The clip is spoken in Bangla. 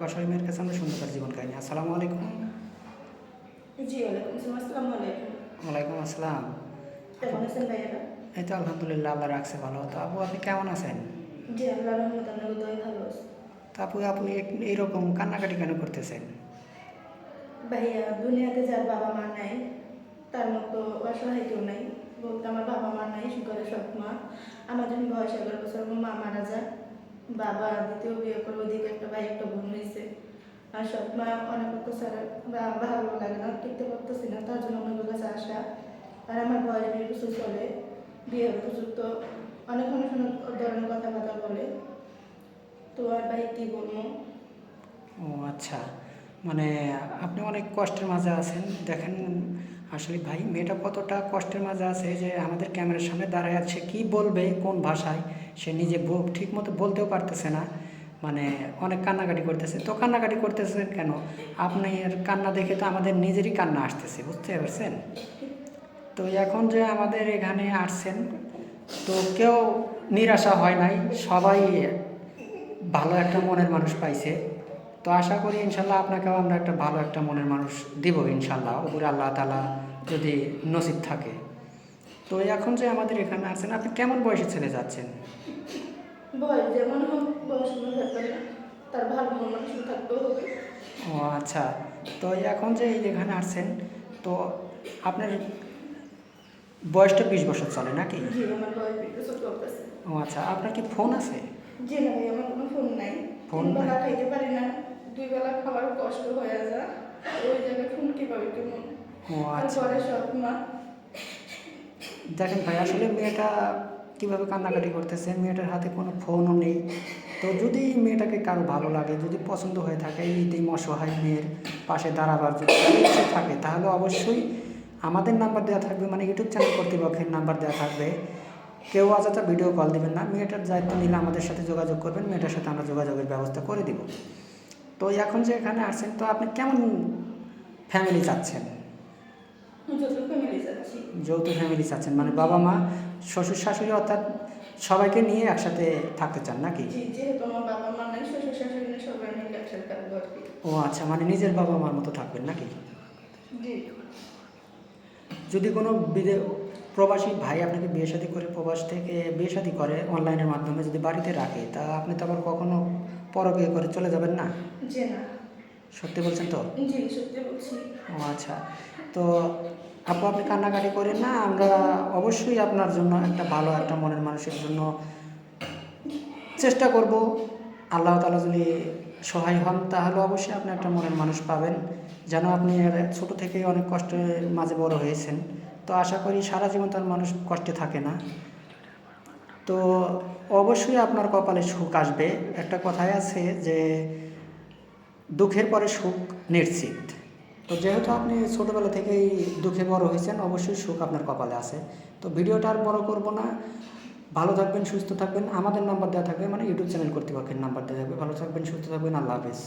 বাসায় মেয়ের কাছে আমরা শুনতে পারি জীবন কাহিনী। আসসালামু আলাইকুম। জি ওয়ালাইকুম আসসালাম ওয়ালাইকুম আসসালাম। কেমন আছেন ভাইয়ারা? এই তো আলহামদুলিল্লাহ আল্লাহ রাখছে ভালো। তো আপু আপনি কেমন আছেন? জি আল্লাহ রহমত আপনার দয় ভালো তো আপু আপনি এইরকম কান্নাকাটি কেন করতেছেন? ভাইয়া দুনিয়াতে যার বাবা মা নাই তার মতো অসহায় কেউ নাই। বলতে আমার বাবা মা নাই ঘরে সব মা আমার যখন বয়স এগারো বছর মা মারা বাবা দ্বিতীয় বিয়ে করে ওদিকে একটা ভাই, একটা বোন হয়েছে। আর সব মা অনেক অত্যাচার বা ভালো লাগে না, টিকতে পারতেছি না, তার জন্য অনেক কাছে আসা। আর আমার বয়স বিয়ে বছর চলে। বিয়ের উপযুক্ত অনেক অনেক ধরনের কথাবার্তা বলে। তো আর ভাই কি বলব? ও আচ্ছা। মানে আপনি অনেক কষ্টের মাঝে আছেন। দেখেন আসলে ভাই, মেয়েটা কতটা কষ্টের মাঝে আছে যে আমাদের ক্যামেরার সামনে দাঁড়ায় আছে, কি বলবে, কোন ভাষায়, সে নিজে ঠিক মতো বলতেও পারতেছে না। মানে অনেক কান্নাকাটি করতেছে। তো কান্নাকাটি করতেছেন কেন? আপনার কান্না দেখে তো আমাদের নিজেরই কান্না আসতেছে, বুঝতে পারছেন? তো এখন যে আমাদের এখানে আসছেন, তো কেউ নিরাশা হয় নাই, সবাই ভালো একটা মনের মানুষ পাইছে। তো আশা করি ইনশাল্লাহ আপনাকেও আমরা একটা ভালো একটা মনের মানুষ দিব ইনশাল্লাহ। উপরে আল্লাহ তালা যদি নসিব থাকে। তো এখন যে আমাদের এখানে আছেন আপনি কেমন বয়সে ছেলে যাচ্ছেন? ও আচ্ছা। তো এখন যে এই যেখানে আসছেন তো আপনার বয়সটা বিশ বছর চলে নাকি? ও আচ্ছা আপনার কি ফোন আছে? জি না আমার কোনো ফোন নাই। ফোন? বেলা খাইতে পারি না দুই বেলা খাবার কষ্ট হয়ে যায় ওই জায়গায় ফোন কীভাবে কেমন ও আচ্ছা। সব মা। দেখেন ভাই আসলে মেয়েটা কীভাবে কান্নাকাটি করতেছে মেয়েটার হাতে কোনো ফোনও নেই। তো যদি মেয়েটাকে কারও ভালো লাগে যদি পছন্দ হয়ে থাকে এই অসহায় মেয়ের পাশে দাঁড়াবার যদি থাকে তাহলে অবশ্যই আমাদের নাম্বার দেওয়া থাকবে মানে ইউটিউব চ্যানেল কর্তৃপক্ষের নাম্বার দেওয়া থাকবে। কেউ অযথা ভিডিও কল দিবেন না। মেয়েটার দায়িত্ব নিলে আমাদের সাথে যোগাযোগ করবেন মেয়েটার সাথে আমরা যোগাযোগের ব্যবস্থা করে দিব। তো এখন যে এখানে আসছেন তো আপনি কেমন ফ্যামিলি চাচ্ছেন? যৌথ ফ্যামিলি চাচ্ছেন মানে বাবা মা শ্বশুর শাশুড়ি অর্থাৎ সবাইকে নিয়ে একসাথে থাকতে চান নাকি? ও আচ্ছা মানে নিজের বাবা মার মতো থাকবেন নাকি? যদি কোনো বিদে প্রবাসী ভাই আপনাকে বিয়ে শাদী করে প্রবাস থেকে বিয়ে শাদী করে অনলাইনের মাধ্যমে যদি বাড়িতে রাখে তা আপনি তো আবার কখনো পরকে করে চলে যাবেন না? সত্যি বলছেন তো? ও আচ্ছা। তো আপু আপনি কান্নাকাটি করেন না? আমরা অবশ্যই আপনার জন্য একটা ভালো একটা মনের মানুষের জন্য চেষ্টা করব। আল্লাহ তালা যদি সহায় হন তাহলে অবশ্যই আপনি একটা মনের মানুষ পাবেন। যেন আপনি ছোট থেকেই অনেক কষ্টের মাঝে বড় হয়েছেন। তো আশা করি সারা জীবন তার মানুষ কষ্টে থাকে না। তো অবশ্যই আপনার কপালে সুখ আসবে। একটা কথাই আছে যে দুঃখের পরে সুখ নিশ্চিত। তো যেহেতু আপনি ছোটোবেলা থেকেই দুঃখে বড় হয়েছেন, অবশ্যই সুখ আপনার কপালে আছে। তো ভিডিওটা আর বড় করব না। ভালো থাকবেন, সুস্থ থাকবেন। আমাদের নাম্বার দেওয়া থাকবে মানে ইউটিউব চ্যানেল কর্তৃপক্ষের নাম্বার দেওয়া থাকবে। ভালো থাকবেন, সুস্থ থাকবেন। আল্লাহ হাফেজ।